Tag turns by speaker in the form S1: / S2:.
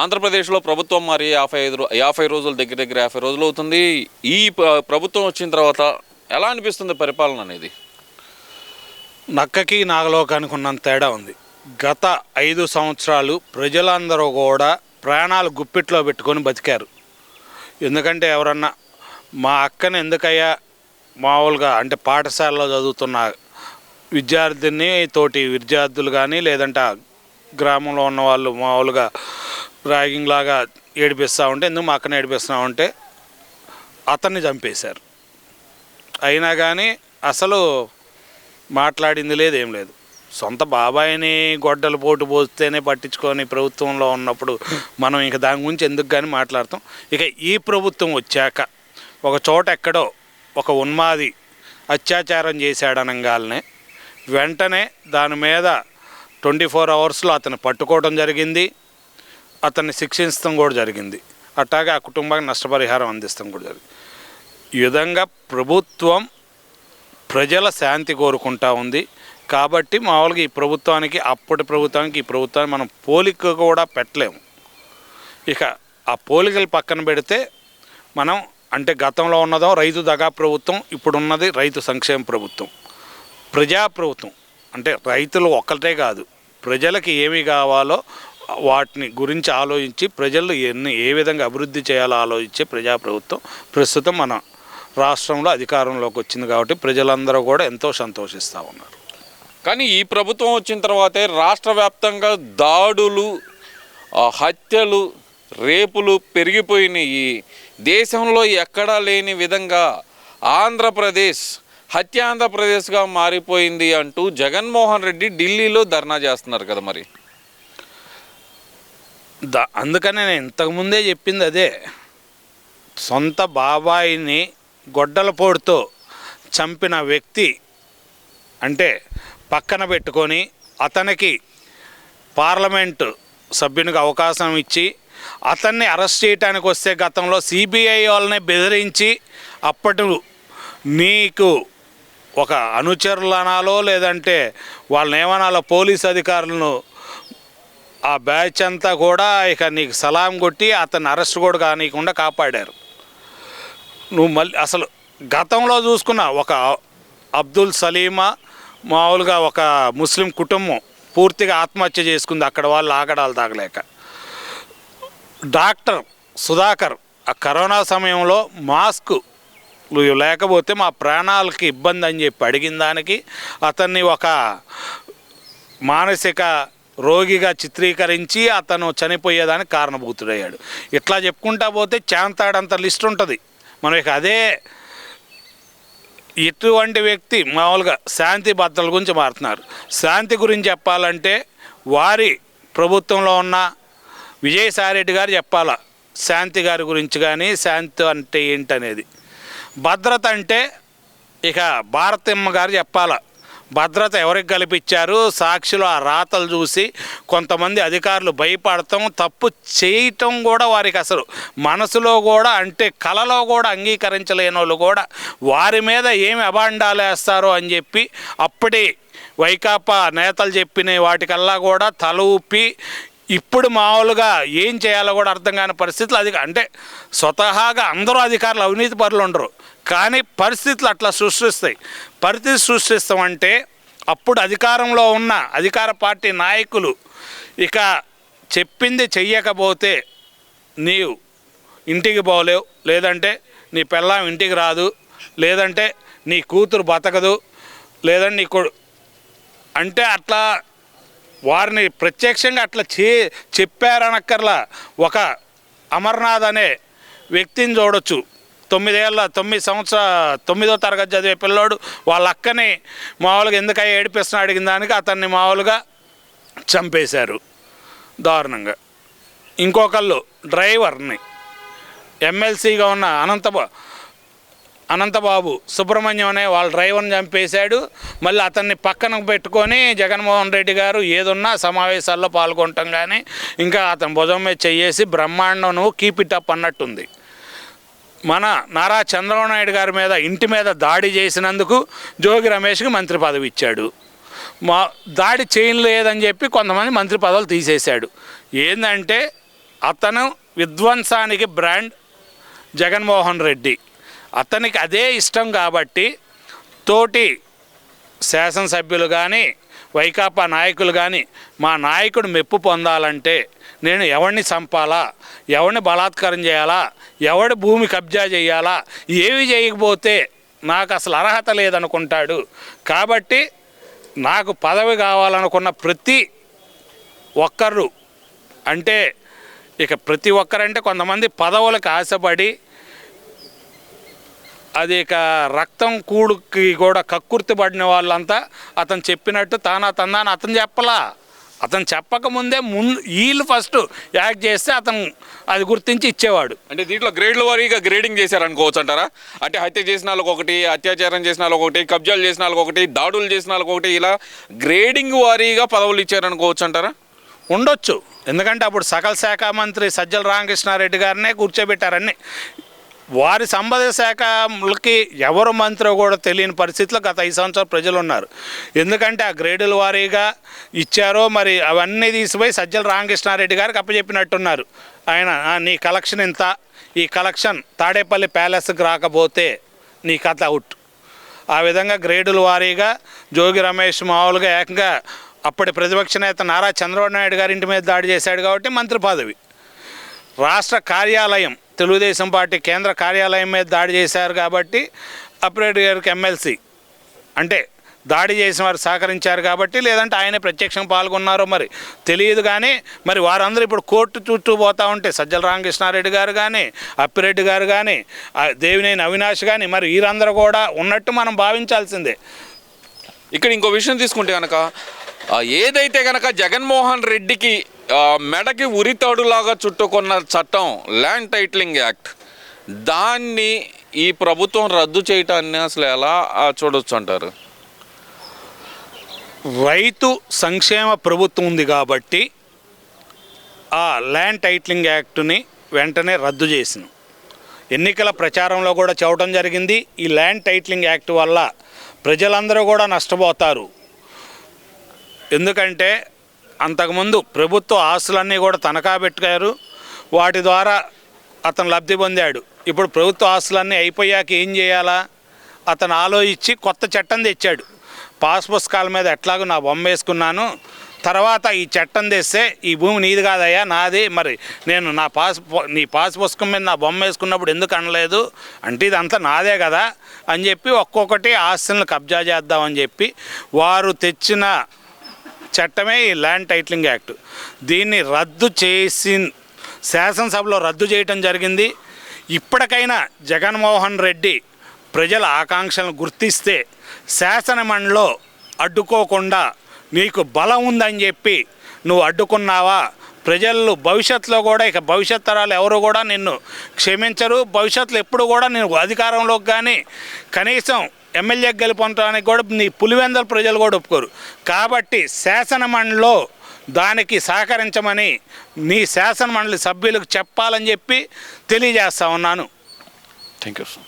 S1: ఆంధ్రప్రదేశ్లో ప్రభుత్వం మరి యాభై ఐదు యాభై రోజుల దగ్గర దగ్గర యాభై రోజులు అవుతుంది. ఈ ప్రభుత్వం వచ్చిన తర్వాత ఎలా అనిపిస్తుంది పరిపాలన అనేది?
S2: నక్కకి నాగలోకానికి ఉన్నంత తేడా ఉంది. గత ఐదు సంవత్సరాలు ప్రజలందరూ కూడా ప్రాణాలు గుప్పిట్లో పెట్టుకొని బతికారు. ఎందుకంటే ఎవరన్నా మా అక్కని ఎందుకయ్యా మామూలుగా అంటే పాఠశాలలో చదువుతున్న విద్యార్థిని తోటి విద్యార్థులు కానీ లేదంటే గ్రామంలో ఉన్న వాళ్ళు మామూలుగా ర్యాగింగ్ లాగా ఏడిపిస్తూ ఉంటే ఎందుకు మా అక్కని ఏడిపిస్తున్నావు అంటే అతన్ని చంపేశారు. అయినా కానీ అసలు మాట్లాడింది లేదు ఏం లేదు. సొంత బాబాయిని గొడ్డలు పోటు పోస్తేనే పట్టించుకొని ప్రభుత్వంలో ఉన్నప్పుడు మనం ఇంక దాని గురించి ఎందుకు కానీ మాట్లాడతాం. ఇక ఈ ప్రభుత్వం వచ్చాక ఒక చోట ఎక్కడో ఒక ఉన్మాది అత్యాచారం చేశాడనగానే వెంటనే దాని మీద ట్వంటీ ఫోర్ అవర్స్లో అతను పట్టుకోవడం జరిగింది. అతన్ని శిక్షించడం కూడా జరిగింది. అట్లాగే ఆ కుటుంబానికి నష్టపరిహారం అందిస్తాం కూడా జరిగింది. ఈ విధంగా ప్రభుత్వం ప్రజల శాంతి కోరుకుంటా ఉంది. కాబట్టి మామూలుగా ఈ ప్రభుత్వానికి అప్పటి ప్రభుత్వానికి ఈ ప్రభుత్వానికి మనం పోలిక కూడా పెట్టలేము. ఇక ఆ పోలికలు పక్కన పెడితే మనం అంటే గతంలో ఉన్నదో రైతు దగా ప్రభుత్వం ఇప్పుడున్నది రైతు సంక్షేమ ప్రభుత్వం. ప్రజా ప్రభుత్వం అంటే రైతులు ఒక్కటే కాదు. ప్రజలకి ఏమి కావాలో వాటిని గురించి ఆలోచించి ప్రజలు ఎన్ని ఏ విధంగా అభివృద్ధి చేయాలో ఆలోచించే ప్రజాప్రభుత్వం ప్రస్తుతం మన రాష్ట్రంలో అధికారంలోకి వచ్చింది కాబట్టి ప్రజలందరూ కూడా ఎంతో సంతోషిస్తూ ఉన్నారు.
S1: కానీ ఈ ప్రభుత్వం వచ్చిన తర్వాతే రాష్ట్ర వ్యాప్తంగా దాడులు హత్యలు రేపులు పెరిగిపోయినాయి. దేశంలో ఎక్కడా లేని విధంగా ఆంధ్రప్రదేశ్ హత్య ఆంధ్రప్రదేశ్గా మారిపోయింది అంటూ జగన్మోహన్ రెడ్డి ఢిల్లీలో ధర్నా చేస్తున్నారు కదా మరి.
S2: దా అందుకనే నేను ఇంతకుముందే చెప్పింది అదే. సొంత బాబాయిని గొడ్డలపోటుతో చంపిన వ్యక్తి అంటే పక్కన పెట్టుకొని అతనికి పార్లమెంటు సభ్యునికి అవకాశం ఇచ్చి అతన్ని అరెస్ట్ చేయడానికి వస్తే గతంలో సిబిఐ వాళ్ళని బెదిరించి అప్పటి నీకు ఒక అనుచరులు అనాలో లేదంటే వాళ్ళని ఏమనాలో పోలీస్ అధికారులను ఆ బ్యాచ్ అంతా కూడా ఇక నీకు సలాం కొట్టి అతన్ని అరెస్ట్ కూడా కానీయకుండా కాపాడారు. నువ్వు మళ్ళీ అసలు గతంలో చూసుకున్న ఒక అబ్దుల్ సలీమా మామూలుగా ఒక ముస్లిం కుటుంబం పూర్తిగా ఆత్మహత్య చేసుకుంది అక్కడ వాళ్ళు ఆగడాలు తాగలేక. డాక్టర్ సుధాకర్ ఆ కరోనా సమయంలో మాస్క్ లేకపోతే మా ప్రాణాలకి ఇబ్బంది అని చెప్పి అడిగిన దానికి అతన్ని ఒక మానసిక రోగిగా చిత్రీకరించి అతను చనిపోయేదానికి కారణభూతుడయ్యాడు. ఇట్లా చెప్పుకుంటా పోతే చాంతాడంత లిస్ట్ ఉంటుంది. మనం ఇక అదే ఇటువంటి వ్యక్తి మామూలుగా శాంతి భద్రతల గురించి మారుతున్నారు. శాంతి గురించి చెప్పాలంటే వారి ప్రభుత్వంలో ఉన్న విజయసాయిరెడ్డి గారు చెప్పాలా శాంతి గారి గురించి కానీ శాంతి అంటే ఏంటనేది. భద్రత అంటే ఇక భారతమ్మ గారు చెప్పాలా భద్రత ఎవరికి కల్పించారు? సాక్షులు ఆ రాతలు చూసి కొంతమంది అధికారులు భయపడటం తప్పు చేయటం కూడా వారికి అసలు మనసులో కూడా అంటే కలలో కూడా అంగీకరించలేని వాళ్ళు కూడా వారి మీద ఏమి అభాండాలు వేస్తారో అని చెప్పి అప్పటి వైకాపా నేతలు చెప్పిన వాటికల్లా కూడా తల ఊపి ఇప్పుడు మామూలుగా ఏం చేయాలో కూడా అర్థం కాని పరిస్థితులు అది అంటే స్వతహాగా అందరూ అధికారులు అవినీతి పరులు ఉండరు. కానీ పరిస్థితులు అట్లా సృష్టిస్తాయి. పరిస్థితి సృష్టిస్తామంటే అప్పుడు అధికారంలో ఉన్న అధికార పార్టీ నాయకులు ఇక చెప్పింది చెయ్యకపోతే నీవు ఇంటికి పోలేవు. లేదంటే నీ పెళ్ళాం ఇంటికి రాదు. లేదంటే నీ కూతురు బతకదు. లేదంటే నీ కొడు అంటే అట్లా వారిని ప్రత్యక్షంగా అట్లా చే చెప్పారనక్కర్లా. ఒక అమర్నాథ్ అనే వ్యక్తిని చూడొచ్చు. తొమ్మిదేళ్ళ తొమ్మిది సంవత్సర తొమ్మిదో తరగతి చదివే పిల్లోడు వాళ్ళ అక్కని మామూలుగా ఎందుకయ్యా ఏడిపిస్తున్నా అడిగిన దానికి అతన్ని మామూలుగా చంపేశారు. దారుణంగా. ఇంకొకళ్ళు డ్రైవర్ని ఎమ్మెల్సీగా ఉన్న అనంతపు అనంతబాబు సుబ్రహ్మణ్యం అనే వాళ్ళ డ్రైవర్ని చంపేశాడు. మళ్ళీ అతన్ని పక్కన పెట్టుకొని జగన్మోహన్ రెడ్డి గారు ఏదున్నా సమావేశాల్లో పాల్గొనటం కానీ ఇంకా అతని భుజం మీద చెయ్యేసి బ్రహ్మాండం కీప్ ఇట్ అప్ అన్నట్టుంది. మన నారా చంద్రబాబు నాయుడు గారి మీద ఇంటి మీద దాడి చేసినందుకు జోగి రమేష్కి మంత్రి పదవి ఇచ్చాడు. మా దాడి చేయలేదని చెప్పి కొంతమంది మంత్రి పదవులు తీసేశాడు. ఏంటంటే అతను విధ్వంసానికి బ్రాండ్ జగన్మోహన్ రెడ్డి. అతనికి అదే ఇష్టం కాబట్టి తోటి శాసనసభ్యులు కానీ వైకాపా నాయకులు కానీ మా నాయకుడు మెప్పు పొందాలంటే నేను ఎవరిని చంపాలా ఎవరిని బలాత్కారం చేయాలా ఎవడి భూమి కబ్జా చేయాలా ఏవి చేయకపోతే నాకు అసలు అర్హత లేదనుకుంటాడు. కాబట్టి నాకు పదవి కావాలనుకున్న ప్రతి ఒక్కరు అంటే ఇక ప్రతి ఒక్కరంటే కొంతమంది పదవులకు ఆశపడి అది ఇక రక్తం కూడుకి కూడా కక్కుర్తి పడిన వాళ్ళంతా అతను చెప్పినట్టు తానా తందాని అతను చెప్పలా. అతను చెప్పకముందే ముందు వీళ్ళు ఫస్ట్ యాక్ట్ చేస్తే అతను అది గుర్తించి ఇచ్చేవాడు.
S1: అంటే దీంట్లో గ్రేడ్ల వారీగా గ్రేడింగ్ చేశారనుకోవచ్చు అంటారా? అంటే హత్య చేసిన వాళ్ళకి ఒకటి అత్యాచారం చేసిన వాళ్ళకి ఒకటి కబ్జాలు చేసిన వాళ్ళకి ఒకటి దాడులు చేసిన వాళ్ళకి ఒకటి ఇలా గ్రేడింగ్ వారీగా పదవులు ఇచ్చారనుకోవచ్చు అంటారా?
S2: ఉండొచ్చు. ఎందుకంటే అప్పుడు సకల శాఖ మంత్రి సజ్జల రామకృష్ణారెడ్డి గారినే కూర్చోబెట్టారని వారి సంపద శాఖలకి ఎవరు మంత్రో కూడా తెలియని పరిస్థితిలో గత ఐదు సంవత్సరాలు ప్రజలు ఉన్నారు. ఎందుకంటే ఆ గ్రేడుల వారీగా ఇచ్చారో మరి అవన్నీ తీసిపోయి సజ్జల రామకృష్ణారెడ్డి గారికి అప్పచెప్పినట్టున్నారు. ఆయన "ఆ, నీ కలెక్షన్ ఇంత ఈ కలెక్షన్ తాడేపల్లి ప్యాలెస్కి రాకపోతే నీ కథ అవుట్. ఆ విధంగా గ్రేడుల వారీగా జోగి రమేష్ మామూలుగా ఏకంగా అప్పటి ప్రతిపక్ష నేత నారా చంద్రబాబు నాయుడు గారి ఇంటి మీద దాడి చేశాడు కాబట్టి మంత్రి పదవి. రాష్ట్ర కార్యాలయం తెలుగుదేశం పార్టీ కేంద్ర కార్యాలయం మీద దాడి చేశారు కాబట్టి అప్రెడ్డి గారికి ఎమ్మెల్సీ అంటే దాడి చేసిన వారు సహకరించారు కాబట్టి లేదంటే ఆయన ప్రత్యక్షం పాల్గొన్నారో మరి తెలియదు కానీ మరి వారందరూ ఇప్పుడు కోర్టు చుట్టూ పోతూ ఉంటే సజ్జల రామకృష్ణారెడ్డి గారు కానీ అప్పిరెడ్డి గారు కానీ ఆ దేవినేని అవినాష్ కానీ మరి వీరందరూ కూడా ఉన్నట్టు మనం భావించాల్సిందే.
S1: ఇక్కడ ఇంకో విషయం తీసుకుంటే కనుక ఏదైతే కనుక జగన్మోహన్ రెడ్డికి మెడకి ఉరితాడులాగా చుట్టుకున్న చట్టం ల్యాండ్ టైటిలింగ్ యాక్ట్ దాన్ని ఈ ప్రభుత్వం రద్దు చేయటాన్ని అసలు ఎలా చూడొచ్చు అంటారు?
S2: రైతు సంక్షేమ ప్రభుత్వం ఉంది కాబట్టి ఆ ల్యాండ్ టైటిలింగ్ యాక్ట్ని వెంటనే రద్దు చేసిన. ఎన్నికల ప్రచారంలో కూడా చెప్పడం జరిగింది. ఈ ల్యాండ్ టైటిలింగ్ యాక్ట్ వల్ల ప్రజలందరూ కూడా నష్టపోతారు. ఎందుకంటే అంతకుముందు ప్రభుత్వ ఆస్తులన్నీ కూడా తనఖా పెట్టారు వాటి ద్వారా అతను లబ్ధి పొందాడు. ఇప్పుడు ప్రభుత్వ ఆస్తులన్నీ అయిపోయాక ఏం చేయాలా? అతను ఆలోచించి కొత్త చట్టం తెచ్చాడు. పాస్ పుస్తకాల మీద ఎట్లాగో నా బొమ్మ వేసుకున్నాను. తర్వాత ఈ చట్టం తెస్తే ఈ భూమి నీది కాదయ్యా నాది. మరి నేను నా పాస్ నీ పాస్ పుస్తకం మీద నా బొమ్మ వేసుకున్నప్పుడు ఎందుకు అనలేదు? అంటే ఇదంతా నాదే కదా అని చెప్పి ఒక్కొక్కటి ఆస్తులను కబ్జా చేద్దామని చెప్పి వారు తెచ్చిన చట్టమే ఈ ల్యాండ్ టైటిలింగ్ యాక్ట్. దీన్ని రద్దు చేసి శాసనసభలో రద్దు చేయటం జరిగింది. ఇప్పటికైనా జగన్మోహన్ రెడ్డి ప్రజల ఆకాంక్షలను గుర్తిస్తే శాసనమండలో అడ్డుకోకుండా నీకు బలం ఉందని చెప్పి నువ్వు అడ్డుకున్నావా? ప్రజలు భవిష్యత్తులో కూడా ఇక భవిష్యత్ తరాలు ఎవరు కూడా నిన్ను క్షమించరు. భవిష్యత్తులో ఎప్పుడు కూడా నేను అధికారంలోకి కానీ కనీసం ఎమ్మెల్యే గెలుపొందడానికి కూడా నీ పులివెందల ప్రజలు కూడా ఒప్పుకోరు. కాబట్టి శాసనమండలిలో దానికి సహకరించమని నీ శాసనమండలి సభ్యులకు చెప్పాలని చెప్పి తెలియజేస్తా ఉన్నాను.
S1: Thank you sir